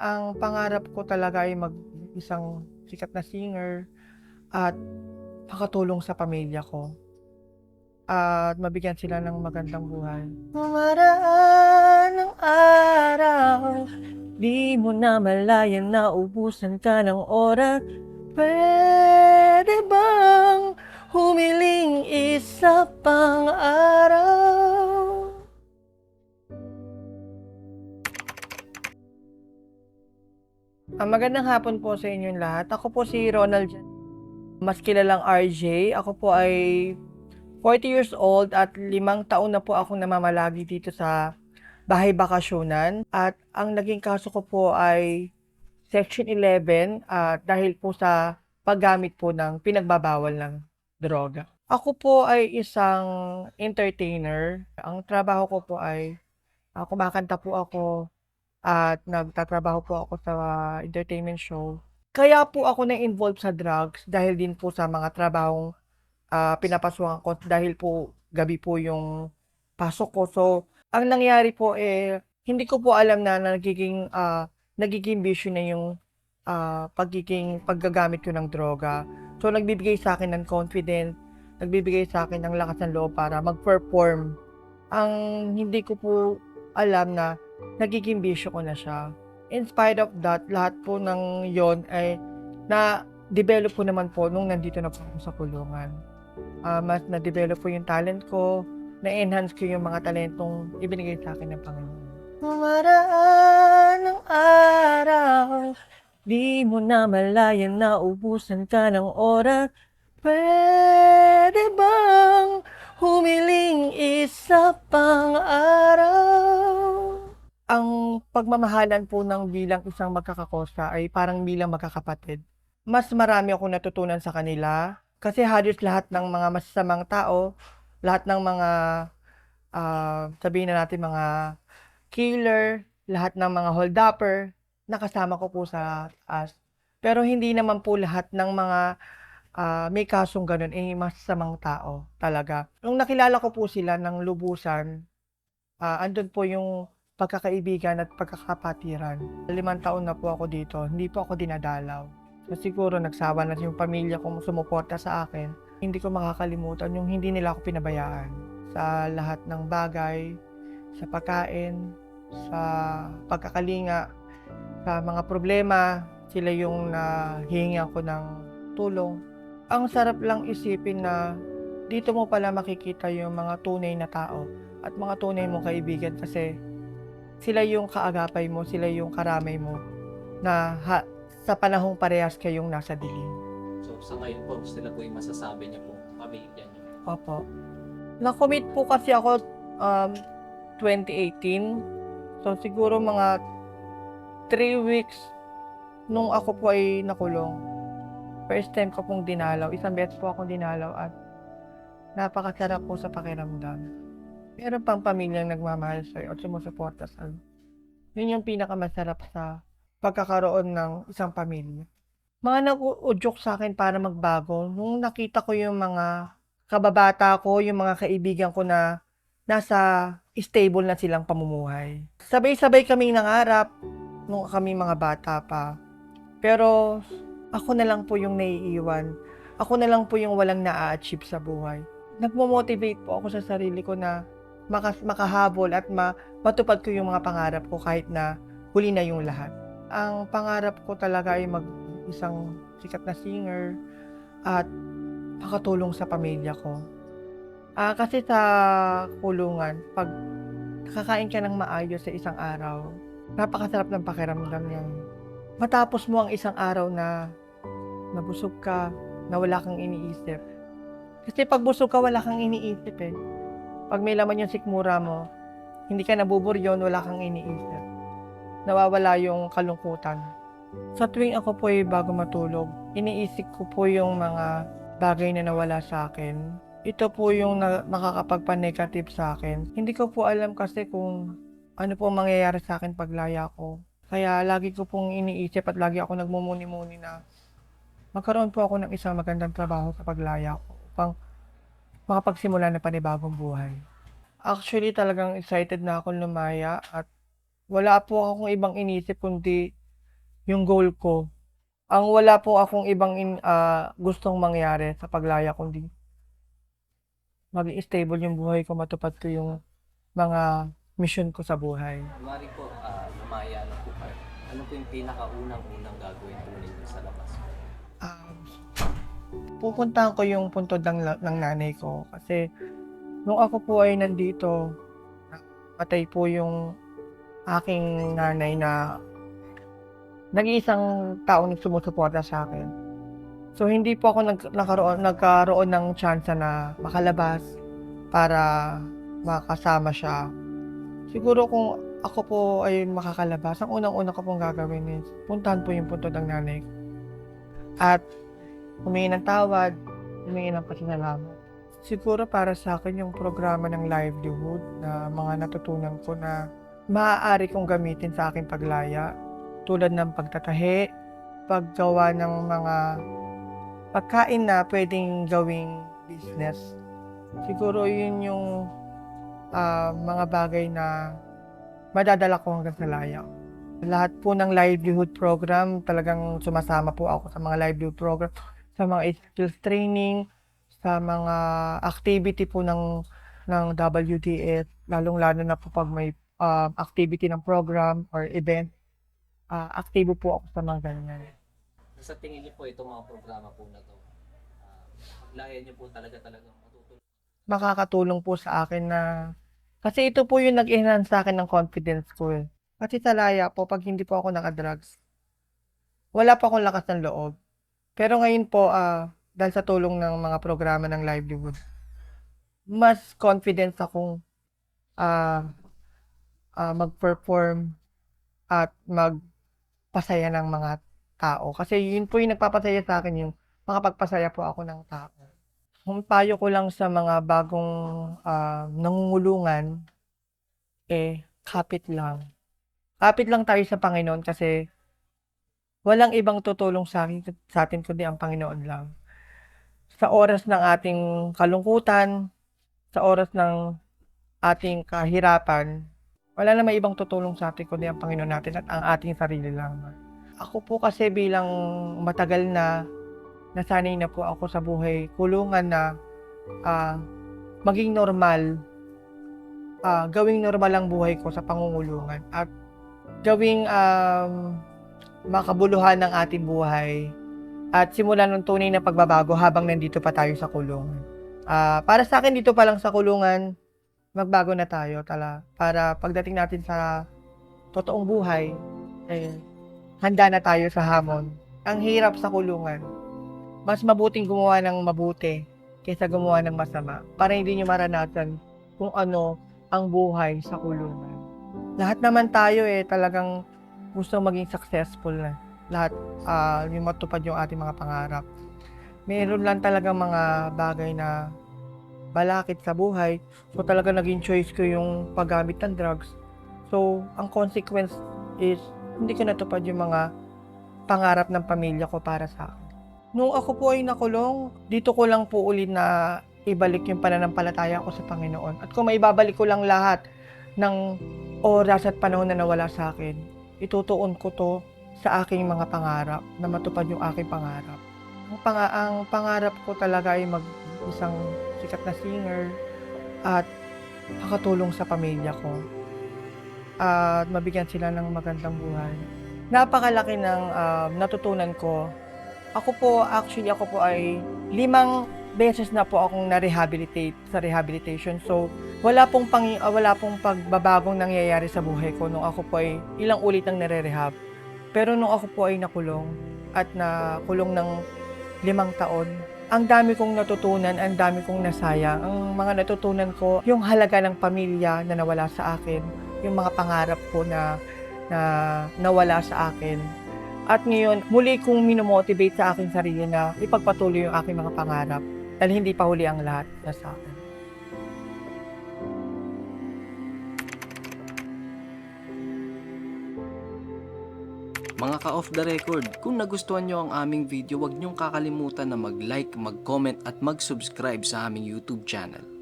Ang pangarap ko talaga ay mag isang sikat na singer at makatulong sa pamilya ko. At mabigyan sila ng magandang buhay. Dumaraan ang araw, di mo na malayan na ubusan ka ng oras. Pwede bang humiling isa pang araw? Ah, magandang hapon po sa inyong lahat. Ako po si Ronald Jan. Mas kilalang RJ. Ako po ay 40 years old at limang taon na po akong namamalagi dito sa bahay bakasyonan. At ang naging kaso ko po ay Section 11 at dahil po sa paggamit po ng pinagbabawal ng droga. Ako po ay isang entertainer. Ang trabaho ko po ay ah, kumakanta po ako at nagtatrabaho po ako sa entertainment show. Kaya po ako na-involve sa drugs dahil din po sa mga trabahong ah, pinapasukan ko dahil po gabi po yung pasok ko. So, ang nangyari po eh, hindi ko po alam na nagiging, ah, nagiging bisyo na yung ah, pagiging paggagamit ko ng droga. So, nagbibigay sa akin ng confidence, nagbibigay sa akin ng lakas ng loob para mag-perform. Ang hindi ko po alam na nagiging bisyo ko na siya. In spite of that, lahat po ng yon ay na-develop po naman po nung nandito na po ako sa kulungan. Ah, mas na-develop po yung talent ko, na-enhance ko yung mga talentong ibinigay sa akin ng Panginoon. Mamaraan ang araw, di mo na malayan na ubusan ka ng oras. Pwede bang humiling isa pang pagmamahalan po ng bilang isang magkakakosa ay parang bilang magkakapatid. Mas marami akong natutunan sa kanila kasi halos lahat ng mga masasamang tao, lahat ng mga ah, sabihin na natin mga killer, lahat ng mga holdupper, nakasama ko po sa taas. Pero hindi naman po lahat ng mga ah, may kasong ganun eh masasamang tao talaga. Nung nakilala ko po sila ng lubusan, ah, andun po yung pagkakaibigan at pagkakapatiran. Limang taon na po ako dito, hindi po ako dinadalaw. So siguro nagsawa na yung pamilya kong sumuporta sa akin. Hindi ko makakalimutan yung hindi nila ako pinabayaan sa lahat ng bagay, sa pagkain, sa pagkakalinga, sa mga problema, sila yung nahihingian ko ng tulong. Ang sarap lang isipin na dito mo pala makikita yung mga tunay na tao at mga tunay mong kaibigan kasi sila yung kaagapay mo, sila yung karamay mo na ha, sa panahong parehas kayong nasa dilim. So sa ngayon po, sila po yung masasabi niyo po, pamilya niyo. Opo. Na-commit po kasi ako um, 2018. So siguro mga 3 weeks nung ako po ay nakulong. First time ko pong dinalaw. Isang beses po akong dinalaw at napakasarap po sa pakiramdam. Meron pang pamilyang nagmamahal sa'yo at sumusuporta sa'yo. Yun yung pinakamasarap sa pagkakaroon ng isang pamilya. Mga nag-udyok sa akin para magbago, nung nakita ko yung mga kababata ko, yung mga kaibigan ko na nasa stable na silang pamumuhay. Sabay-sabay kaming nangarap nung kami mga bata pa. Pero ako na lang po yung naiiwan. Ako na lang po yung walang na-achieve sa buhay. Nagmo-motivate po ako sa sarili ko na makahabol at ma- matupad ko yung mga pangarap ko kahit na huli na yung lahat. Ang pangarap ko talaga ay mag isang sikat na singer at makatulong sa pamilya ko. Ah, kasi sa kulungan, pag nakakain ka ng maayos sa isang araw, napakasarap ng pakiramdam yan. Matapos mo ang isang araw na nabusog ka, na wala kang iniisip. Kasi pag busog ka, wala kang iniisip eh. Pag may laman yung sikmura mo, hindi ka nabuburyon, wala kang iniisip. Nawawala yung kalungkutan. Sa tuwing ako po ay bago matulog, iniisip ko po yung mga bagay na nawala sa akin. Ito po yung na- nakakapagpa-negative sa akin. Hindi ko po alam kasi kung ano po mangyayari sa akin paglaya ko. Kaya lagi ko pong iniisip at lagi ako nagmumuni-muni na magkaroon po ako ng isang magandang trabaho sa paglaya ko upang makapagsimula ng panibagong buhay. Actually, talagang excited na ako lumaya at wala po akong ibang inisip kundi yung goal ko. Ang wala po akong ibang in, ah, gustong mangyari sa paglaya kundi maging stable yung buhay ko, matupad ko yung mga mission ko sa buhay. Mari po, uh, lumaya na po kayo. Ano po yung pinakaunang-unang gagawin po ninyo sa labas? Pupuntahan ko yung puntod ng, ng nanay ko kasi nung ako po ay nandito, patay po yung aking nanay na nag-iisang taong sumusuporta sa akin. So hindi po ako nag, nagkaroon, nagkaroon ng chance na makalabas para makasama siya. Siguro kung ako po ay makakalabas, ang unang-una ko pong gagawin is puntahan po yung puntod ng nanay. At humingi ng tawad, humingi ng pasasalamat. Siguro para sa akin yung programa ng livelihood na mga natutunan ko na maaari kong gamitin sa aking paglaya tulad ng pagtatahi, paggawa ng mga pagkain na pwedeng gawing business. Siguro yun yung ah, mga bagay na madadala ko hanggang sa laya. Lahat po ng livelihood program, talagang sumasama po ako sa mga livelihood program, sa mga skills training, sa mga activity po ng ng WDS, lalong-lalo na po pag may um, activity ng program or event, ah, aktibo po ako sa mga ganyan. Sa tingin niyo po itong mga programa po na to, uh, paglaya niyo po talaga talagang matutulog. makakatulong po sa akin na kasi ito po yung nag-enhance sa akin ng confidence ko eh. Kasi sa laya po, pag hindi po ako nakadrugs, wala pa akong lakas ng loob. Pero ngayon po, ah, dahil sa tulong ng mga programa ng livelihood, mas confident akong ah, ah, mag-perform at magpasaya ng mga tao. Kasi yun po yung nagpapasaya sa akin, yung makapagpasaya po ako ng tao. Ang payo ko lang sa mga bagong ah, nangungulungan, eh, kapit lang. Kapit lang tayo sa Panginoon kasi walang ibang tutulong sa atin, sa atin kundi ang Panginoon lang. Sa oras ng ating kalungkutan, sa oras ng ating kahirapan, wala na may ibang tutulong sa atin kundi ang Panginoon natin at ang ating sarili lang. Ako po kasi bilang matagal na nasanay na po ako sa buhay kulungan na ah, maging normal ah, gawing normal ang buhay ko sa pangungulungan at gawing um, makabuluhan ng ating buhay at simulan ng tunay na pagbabago habang nandito pa tayo sa kulungan. Ah, para sa akin dito pa lang sa kulungan, magbago na tayo tala para pagdating natin sa totoong buhay, eh, handa na tayo sa hamon. Ang hirap sa kulungan. Mas mabuting gumawa ng mabuti kaysa gumawa ng masama para hindi nyo maranasan kung ano ang buhay sa kulungan. Lahat naman tayo eh talagang gusto maging successful na. Lahat ah, yung matupad yung ating mga pangarap. Meron lang talagang mga bagay na balakid sa buhay. So talaga naging choice ko yung paggamit ng drugs. So ang consequence is hindi ko natupad yung mga pangarap ng pamilya ko para sa akin. Nung ako po ay nakulong, dito ko lang po ulit na ibalik yung pananampalataya ko sa Panginoon. At kung maibabalik ko lang lahat ng oras at panahon na nawala sa akin, itutuon ko to sa aking mga pangarap, na matupad yung aking pangarap. Ang, panga- ang pangarap ko talaga ay mag isang sikat na singer at makatulong sa pamilya ko at mabigyan sila ng magandang buhay. Napakalaki ng um, natutunan ko. Ako po, actually, ako po ay limang beses na po akong na-rehabilitate sa rehabilitation. So, wala pong, pang, wala pong pagbabagong nangyayari sa buhay ko nung ako po ay ilang ulit ang nare-rehab. Pero nung ako po ay nakulong at nakulong ng limang taon, ang dami kong natutunan, ang dami kong nasayang. Ang mga natutunan ko, yung halaga ng pamilya na nawala sa akin, yung mga pangarap ko na, na nawala sa akin. At ngayon, muli kong minomotivate sa aking sarili na ipagpatuloy yung aking mga pangarap dahil hindi pa huli ang lahat na sa akin. Mga ka-off the record, kung nagustuhan nyo ang aming video, huwag nyong kakalimutan na mag-like, mag-comment at mag-subscribe sa aming YouTube channel.